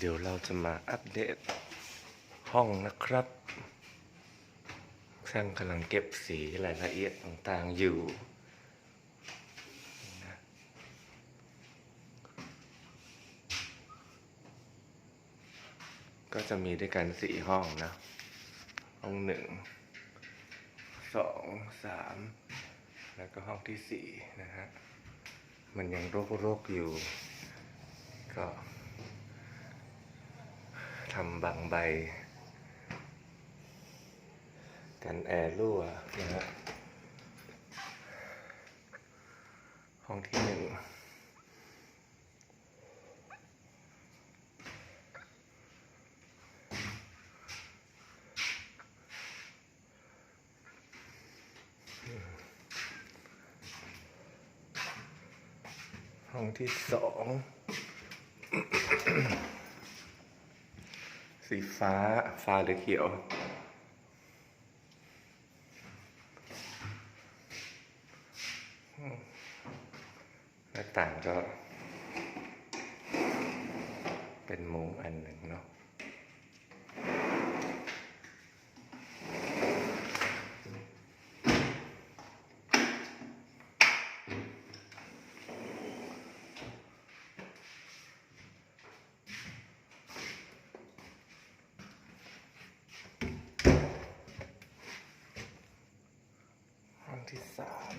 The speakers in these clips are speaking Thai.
เดี๋ยวเราจะมาอัปเดตห้องนะครับช่างกำลังเก็บสีรายละเอียดต่างๆอยู่นะก็จะมีด้วยกันสี่ห้องนะ ห้องหนึ่ง สอง สาม แล้วก็ห้องที่สี่นะฮะ มันยังรคๆอยู่ ก็ ทำบางใบ กันแอร์รั่วนะฮะห้องที่หนึ่งห้องที่สอง สีฟ้า ฟ้าหรือเขียว หน้าต่างก็เป็นมุมอันหนึ่งเนาะ ห้องที่สาม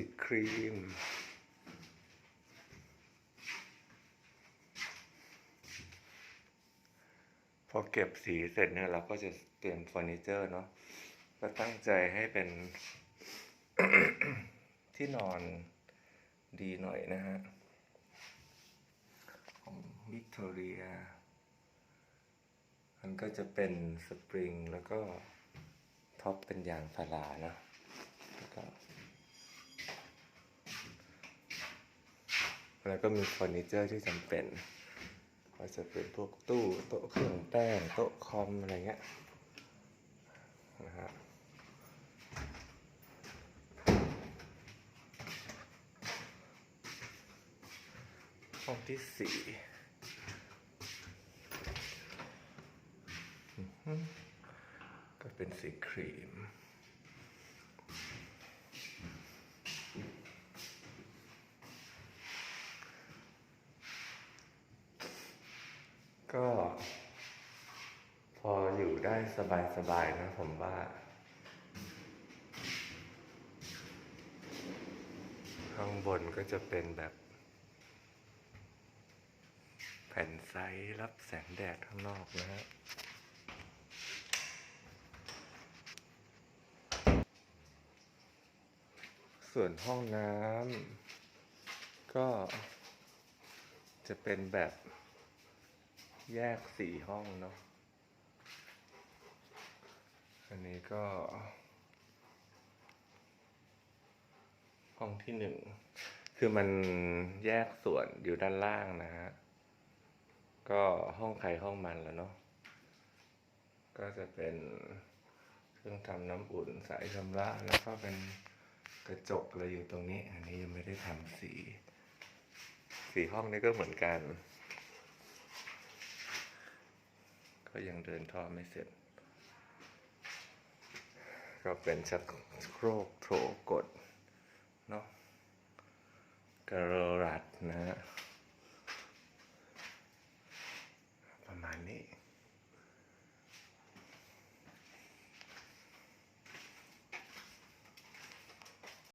สีครีม พอเก็บสีเสร็จเนี่ยเราก็จะเปลี่ยนเฟอร์นิเจอร์เนาะก็ตั้งใจให้เป็นที่นอนดีหน่อยนะฮะ ของวิกตอเรีย มันก็จะเป็นสปริงแล้วก็ท็อปเป็นยางพารานะแล้วก็ แล้วก็มีเฟอร์นิเจอร์ที่จำเป็นก็จะเป็นพวกตู้โต๊ะเครื่องแป้งโต๊ะคอมอะไรเงี้ยนะฮะห้องที่สี่ก็เป็นสีครีม ก็ พออยู่ได้สบายๆนะผมว่าข้างบนก็จะเป็นแบบ แผ่นใสรับแสงแดดข้างนอกนะฮะส่วนห้องน้ำก็จะเป็นแบบ แยกสี่ห้องเนาะ อันนี้ก็ ห้องที่หนึ่ง คือมันแยกส่วนอยู่ด้านล่างนะฮะ ก็ห้องใครห้องมันแล้วเนาะ ก็จะเป็นเครื่องทำน้ำอุ่นสายชำระแล้วก็เป็นกระจกอะไรอยู่ตรงนี้ อันนี้ยังไม่ได้ทำสี สีห้องนี้ก็เหมือนกัน ก็ยังเดินท่อไม่เสร็จ ก็เป็นชักโครกโถกด